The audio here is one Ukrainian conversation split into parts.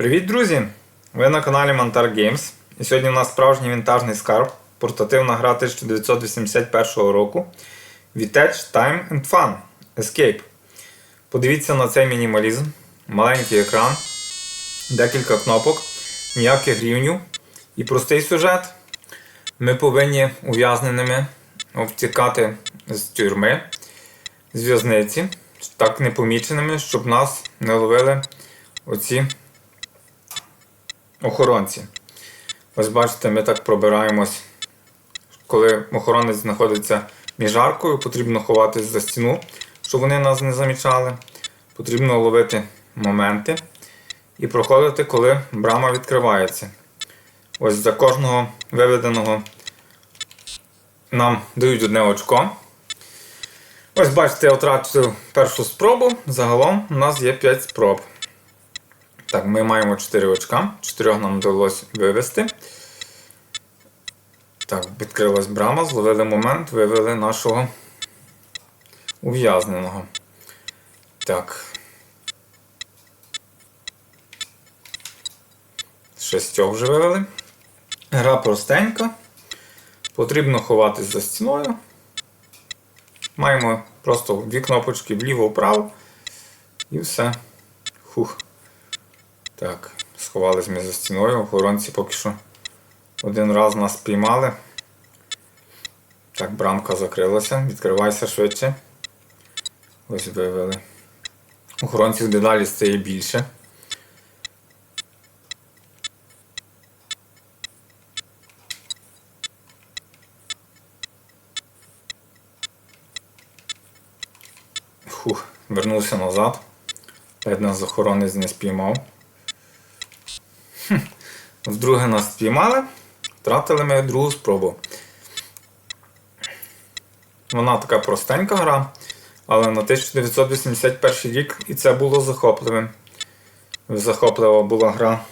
Привіт, друзі! Ви на каналі Montar Games. І сьогодні у нас справжній вінтажний скарб, портативна гра 1981 року Vintage Time and Fun Escape. Подивіться на цей мінімалізм, маленький екран, декілька кнопок, ніяких рівнів і простий сюжет. Ми повинні ув'язненими втікати з тюрми, з в'язниці, так непоміченими, щоб нас не ловили оці охоронці. Ось бачите, ми так пробираємось. Коли охоронець знаходиться між аркою, потрібно ховатись за стіну, щоб вони нас не замічали. Потрібно ловити моменти і проходити, коли брама відкривається. Ось за кожного виведеного нам дають одне очко. Ось бачите, я втратив першу спробу. Загалом у нас є 5 спроб. Так, ми маємо 4 очка. 4 нам вдалося вивести. Так, відкрилась брама, зловили момент, вивели нашого ув'язненого. Так. Шестьох вже вивели. Гра простенька. Потрібно ховатись за стіною. Маємо просто дві кнопочки вліво-вправо. І все. Хух. Так, сховались ми за стіною, охоронці поки що один раз нас спіймали. Так, брамка закрилася, відкривайся швидше. Ось вивели. Охоронців дедалі стає більше. Фух, вернувся назад. Ледь нас охоронець не спіймав. Вдруге нас спіймали, втратили ми другу спробу. Вона така простенька гра, але на 1981 рік і це було захопливим. Захоплива була гра.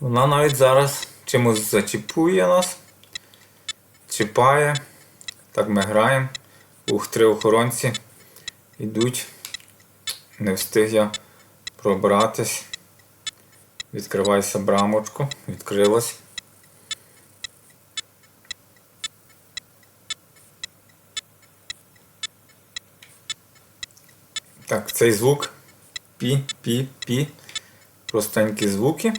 Вона навіть зараз чимось зачіпує нас, чіпає. Так ми граємо. Ух, три охоронці йдуть. Не встиг я пробратись. Відкривайся брамочку. Відкрилась. Так, цей звук. Пі, пі, пі. Простенькі звуки.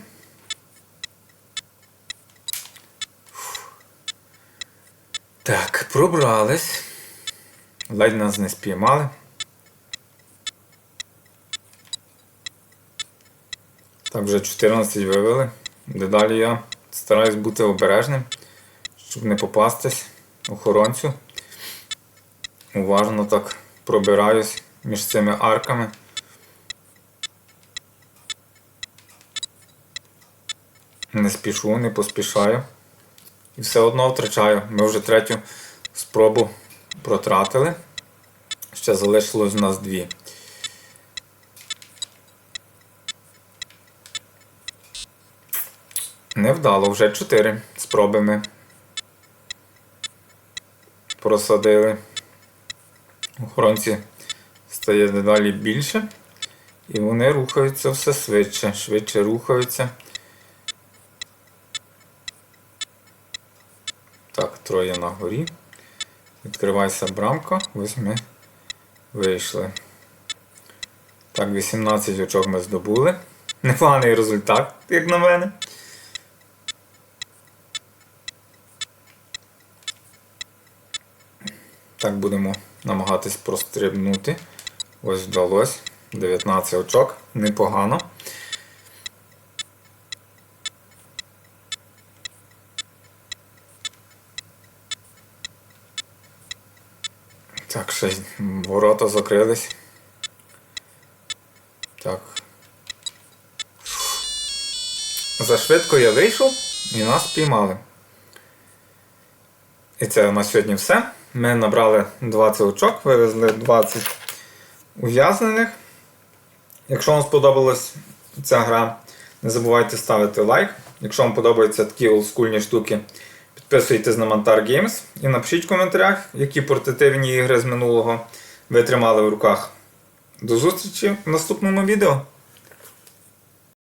Так, пробрались. Ледь нас не спіймали. Так, вже 14 вивели. Дедалі я стараюсь бути обережним, щоб не попастись охоронцю. Уважно так пробираюсь між цими арками. Не спішу, не поспішаю. І все одно втрачаю. Ми вже третю спробу протратили. Ще залишилось у нас дві. Невдало, вже чотири спроби ми просадили. Охоронці стає дедалі більше. І вони рухаються все швидше, швидше рухаються. Так, троє на горі. Відкривайся брамка, ось ми вийшли. Так, 18 очок ми здобули. Непоганий результат, як на мене. Так, будемо намагатись прострибнути. Ось вдалося. 19 очок, непогано. Так, ще ворота закрились. Так. Зашвидко я вийшов і нас спіймали. І це на сьогодні все. Ми набрали 20 очок, вивезли 20 ув'язнених. Якщо вам сподобалась ця гра, не забувайте ставити лайк. Якщо вам подобаються такі олдскульні штуки, підписуйтесь на Montar Games і напишіть в коментарях, які портативні ігри з минулого ви тримали в руках. До зустрічі в наступному відео.